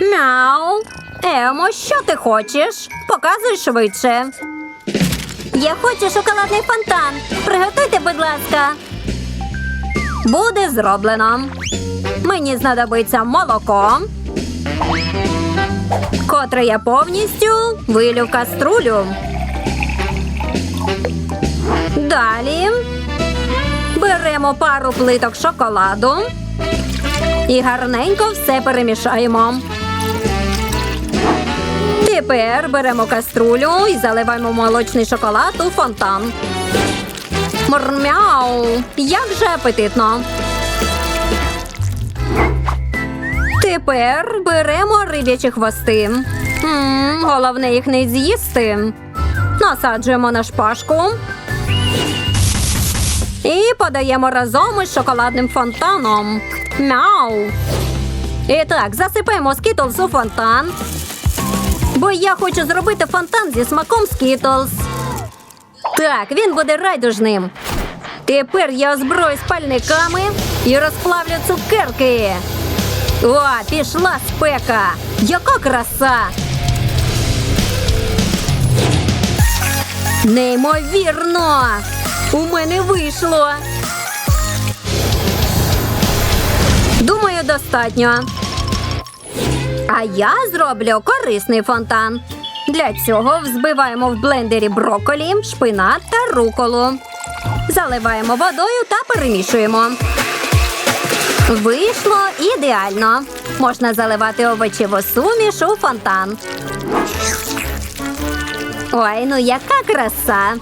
Мяу. Емо, що ти хочеш? Показуй швидше. Я хочу шоколадний фонтан. Приготуйте, будь ласка. Буде зроблено. Мені знадобиться молоко, котре я повністю вилю в каструлю. Далі беремо пару плиток шоколаду і гарненько все перемішаємо. Тепер беремо каструлю і заливаємо молочний шоколад у фонтан. Мурмяу! Як же апетитно! Тепер беремо риб'ячі хвости. м головне їх не з'їсти. Насаджуємо на шпажку. І подаємо разом із шоколадним фонтаном. Мяу! І так, засипаємо скітлс у фонтан. Бо я хочу зробити фонтан зі смаком скітлс. Так, він буде райдужним. Тепер я озброю спальниками і розплавлю цукерки. О, пішла спека! Яка краса! Неймовірно! У мене вийшло. Думаю, достатньо. А я зроблю корисний фонтан. Для цього взбиваємо в блендері брокколі, шпинат та руколу. Заливаємо водою та перемішуємо. Вийшло ідеально. Можна заливати овочеву суміш у фонтан. Ой, ну яка краса.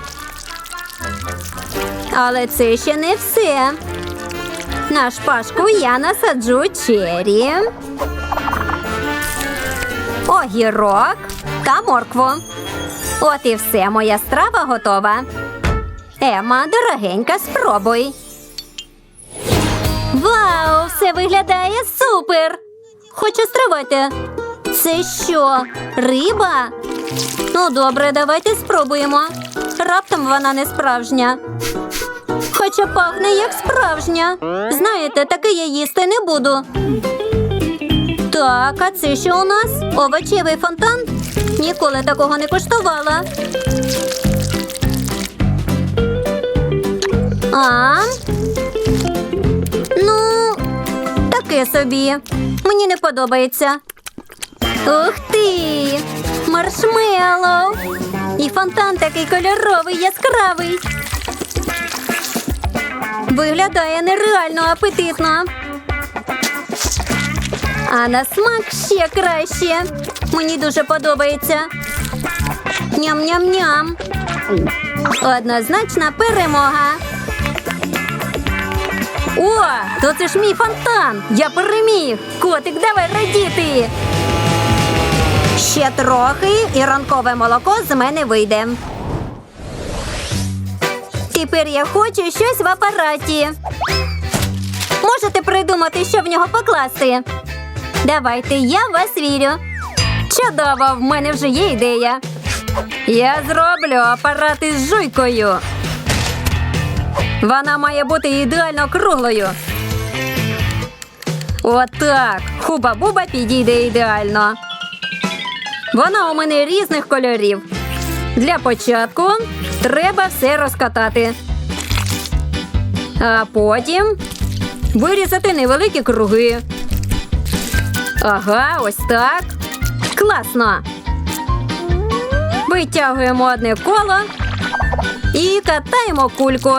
Але це ще не все. На шпажку я насаджу чері, огірок та моркву. От і все, моя страва готова. Ема, дорогенька, спробуй. Вау, все виглядає супер! Хочу стривати. Це що, риба? Ну, добре, давайте спробуємо. Раптом вона не справжня. Хоча пахне як справжня. Знаєте, таке я їсти не буду. Так, а це що у нас? Овочевий фонтан? Ніколи такого не коштувала. А? Ну, таке собі. Мені не подобається. Ух ти! Маршмеллоу! І фонтан такий кольоровий, яскравий. Виглядає нереально апетитно. А на смак ще краще. Мені дуже подобається. Ням-ням-ням. Однозначна перемога. О, то це ж мій фонтан. Я переміг. Котик, давай радіти. Ще трохи і ранкове молоко з мене вийде. Тепер я хочу щось в апараті. Можете придумати, що в нього покласти. Давайте, я в вас вірю. Чудово, в мене вже є ідея. Я зроблю апарат із жуйкою. Вона має бути ідеально круглою. Отак. Хуба-буба підійде ідеально. Вона у мене різних кольорів. Для початку треба все розкатати. А потім вирізати невеликі круги. Ага, ось так. Класно. Витягуємо одне коло і катаємо кульку.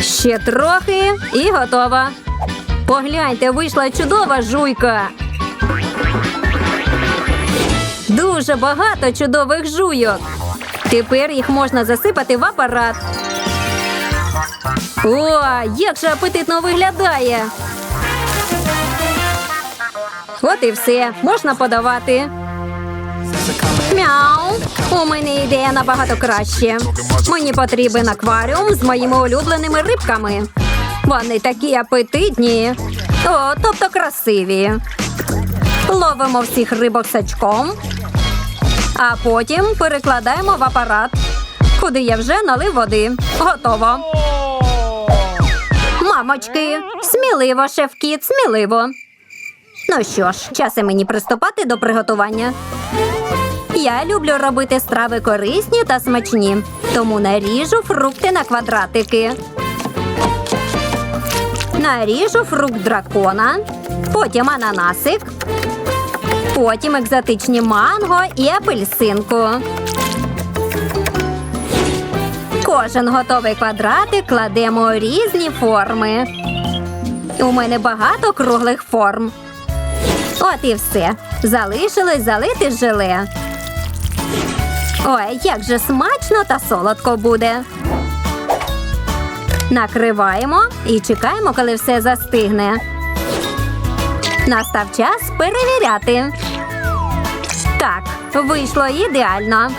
Ще трохи і готово. Погляньте, вийшла чудова жуйка. Дуже багато чудових жуйок. Тепер їх можна засипати в апарат. О, як же апетитно виглядає. От і все, можна подавати. Мяу. У мене ідея набагато краще. Мені потрібен акваріум з моїми улюбленими рибками. Вони такі апетитні. О, тобто красиві. Ловимо всіх рибок сачком, а потім перекладаємо в апарат, куди я вже налив води. Готово. Мамочки, сміливо, шеф-кіт, сміливо. Ну що ж, час і мені приступати до приготування. Я люблю робити страви корисні та смачні, тому наріжу фрукти на квадратики. Наріжу фрукт дракона, потім ананасик, потім екзотичні манго і апельсинку. Кожен готовий квадратик кладемо різні форми. У мене багато круглих форм. От і все. Залишилось залити желе. Ой, як же смачно та солодко буде. Накриваємо і чекаємо, коли все застигне. Настав час перевіряти. Так, вийшло ідеально.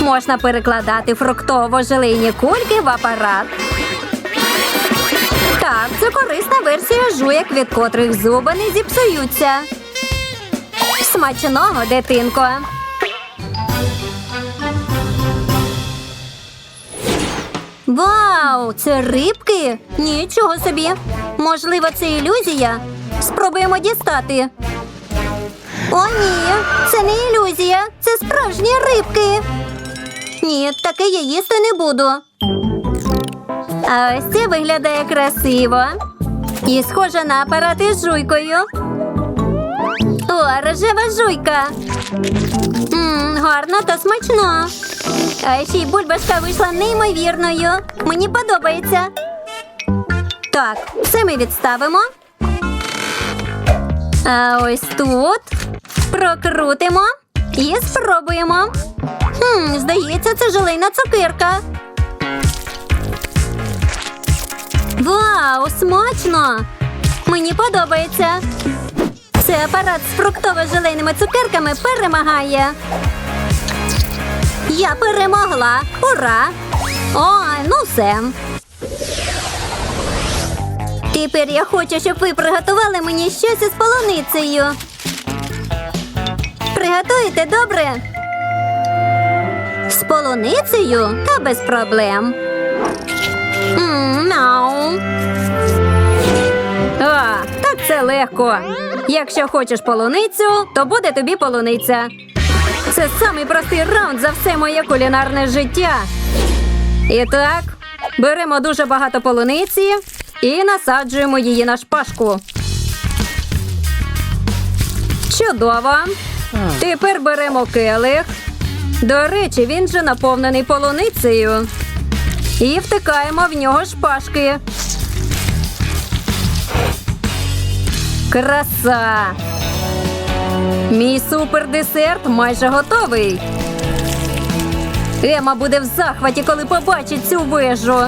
Можна перекладати фруктово-желейні кульки в апарат. Так, це корисна версія жуєк, від котрих зуби не зіпсуються. Смачного, дитинко. Вау, це рибки? Нічого собі. Можливо, це ілюзія. Спробуємо дістати. О, ні, це не ілюзія, це справжні рибки. Ні, таке я їсти не буду. А ось це виглядає красиво. І схоже на апарат із жуйкою. О, рожева жуйка. Мм, гарно та смачно. А ще й бульбашка вийшла неймовірною. Мені подобається. Так, все ми відставимо. А ось тут прокрутимо і спробуємо. Хм, здається, це желейна цукерка. Вау, смачно! Мені подобається. Цей апарат з фруктово-желейними цукерками перемагає. Я перемогла. Ура! Ой, ну все. Тепер я хочу, щоб ви приготували мені щось із полуницею. Приготуєте добре? З полуницею та без проблем. М, Мяу. А, так це легко. Якщо хочеш полуницю, то буде тобі полуниця. Це самий простий раунд за все моє кулінарне життя. І так, беремо дуже багато полуниці і насаджуємо її на шпажку. Чудово. Тепер беремо келих. До речі, він же наповнений полуницею. І втикаємо в нього шпажки. Краса! Мій супердесерт майже готовий. Ема буде в захваті, коли побачить цю вежу.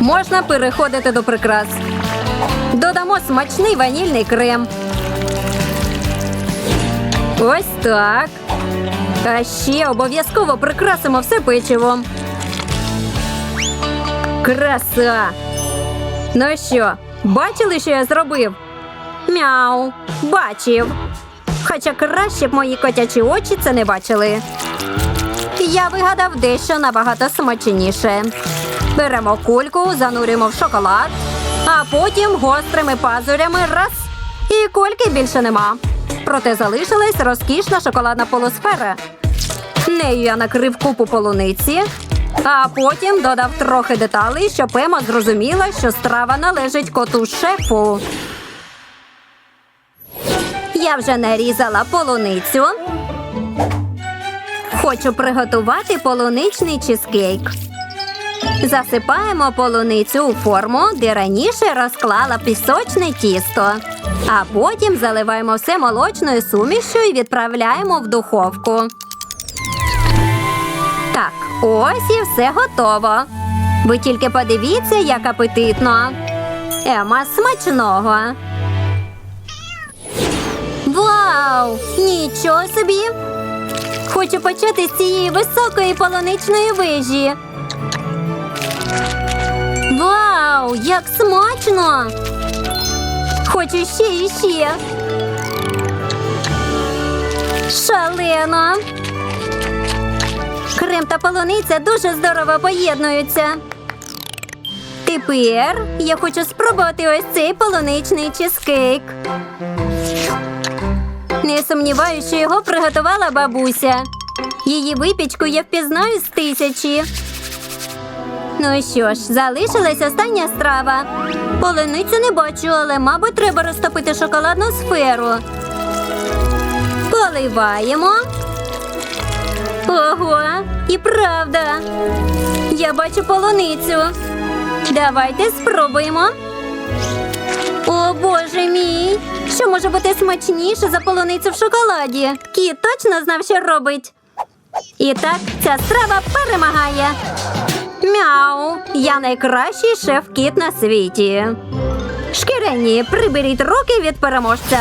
Можна переходити до прикрас. Додамо смачний ванільний крем. Ось так. А ще обов'язково прикрасимо все печивом. Краса! Ну що, бачили, що я зробив? Мяу, бачив. Хоча краще б мої котячі очі це не бачили. Я вигадав дещо набагато смачніше. Беремо кульку, занурюємо в шоколад, а потім гострими пазурями раз. І кульки більше нема. Проте залишилась розкішна шоколадна полусфера. Нею я накрив купу полуниці, а потім додав трохи деталей, щоб Ема зрозуміла, що страва належить коту шефу. Я вже нарізала полуницю. Хочу приготувати полуничний чизкейк. Засипаємо полуницю у форму, де раніше розклала пісочне тісто. А потім заливаємо все молочною сумішю і відправляємо в духовку. Так, ось і все готово. Ви тільки подивіться, як апетитно. Ема смачного. Вау! Нічого собі! Хочу почати з цієї високої полуничної вежі. Вау, як смачно! Хочу ще і ще. Шалено. Крем та полуниця дуже здорово поєднуються. Тепер я хочу спробувати ось цей полуничний чизкейк. Не сумніваюся, що його приготувала бабуся. Її випічку я впізнаю з тисячі. Ну що ж, залишилась остання страва. Полуницю не бачу, але, мабуть, треба розтопити шоколадну сферу. Поливаємо. Ого, і правда. Я бачу полуницю. Давайте спробуємо. О, боже мій! Що може бути смачніше за полуницю в шоколаді? Кіт точно знав, що робить. І так, ця страва перемагає. Мяу! Я найкращий шеф-кіт на світі. Шкірені, приберіть руки від переможця.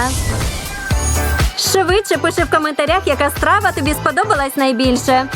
Швидше пиши в коментарях, яка страва тобі сподобалась найбільше.